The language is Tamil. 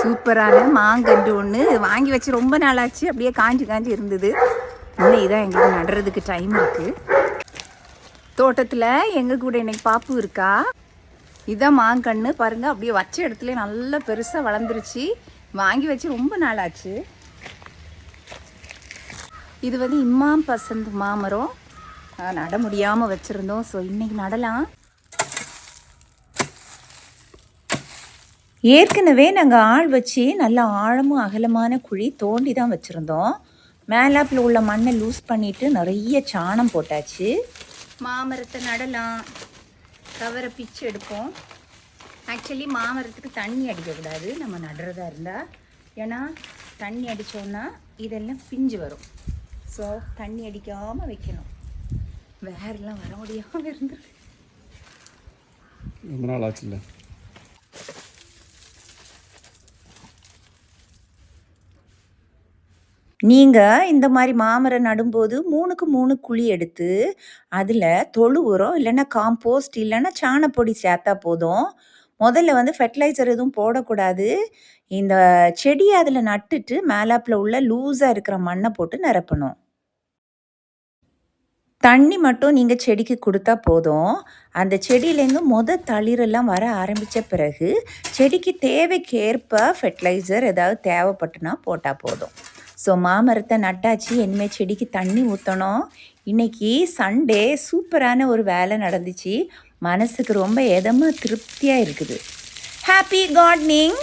சூப்பரான மாங்கன்று ஒன்று வாங்கி வச்சு ரொம்ப நாளாச்சு. அப்படியே காஞ்சி காஞ்சி இருந்தது. இன்னும் இதான் எங்களுக்கு நடுறதுக்கு டைம் இருக்குது தோட்டத்தில் எங்கள் கூட இன்னைக்கு பாப்பு இருக்கா? இதான் மாங்கன்று பாருங்க அப்படியே வச்ச இடத்துல நல்லா பெருசாக வளர்ந்துருச்சு. வாங்கி வச்சு ரொம்ப நாளாச்சு. இது வந்து இம்மாம் பசந்த் மாமரம். நட முடியாமல் வச்சுருந்தோம். ஸோ இன்றைக்கி நடலாம். ஏற்கனவே நாங்கள் ஆள் வச்சு நல்லா ஆழமும் அகலமான குழி தோண்டி தான் வச்சுருந்தோம். மேலாப்பில் உள்ள மண்ணை லூஸ் பண்ணிட்டு நிறைய சாணம் போட்டாச்சு. மாமரத்தை நடலாம். கவரை பிச்சு எடுப்போம். ஆக்சுவலி மாமரத்துக்கு தண்ணி அடிக்கக்கூடாது நம்ம நடுறதா இருந்தால் ஏன்னா தண்ணி அடித்தோன்னா இதெல்லாம் பிஞ்சு வரும். ஸோ தண்ணி அடிக்காமல் வைக்கணும். வேறெல்லாம் வர முடியாமல் இருந்துரு ரொம்ப நாள் ஆச்சுல்ல? நீங்கள் இந்த மாதிரி மாமரம் நடும்போது மூணுக்கு மூணு குழி எடுத்து அதில் தொழு உரம் இல்லைன்னா காம்போஸ்ட் இல்லைன்னா சாணப்பொடி சேர்த்தா போதும். முதல்ல வந்து ஃபெர்டிலைசர் எதுவும் போடக்கூடாது. இந்த செடியை அதில் நட்டுட்டு மேலாப்பில் உள்ள லூஸாக இருக்கிற மண்ணை போட்டு நிரப்பணும். தண்ணி மட்டும் நீங்கள் செடிக்கு கொடுத்தா போதும். அந்த செடியிலேருந்து மொத தளிரெல்லாம் வர ஆரம்பித்த பிறகு செடிக்கு தேவைக்கேற்ப ஃபெர்டிலைசர் ஏதாவது தேவைப்பட்டுனா போட்டால் போதும். ஸோ மாமரத்தை நட்டாச்சு. இனிமேல் செடிக்கு தண்ணி ஊற்றணும் இன்னைக்கு சண்டே சூப்பரான ஒரு வேலை நடந்துச்சு. மனசுக்கு ரொம்ப எதமாக திருப்தியாக இருக்குது. Happy gardening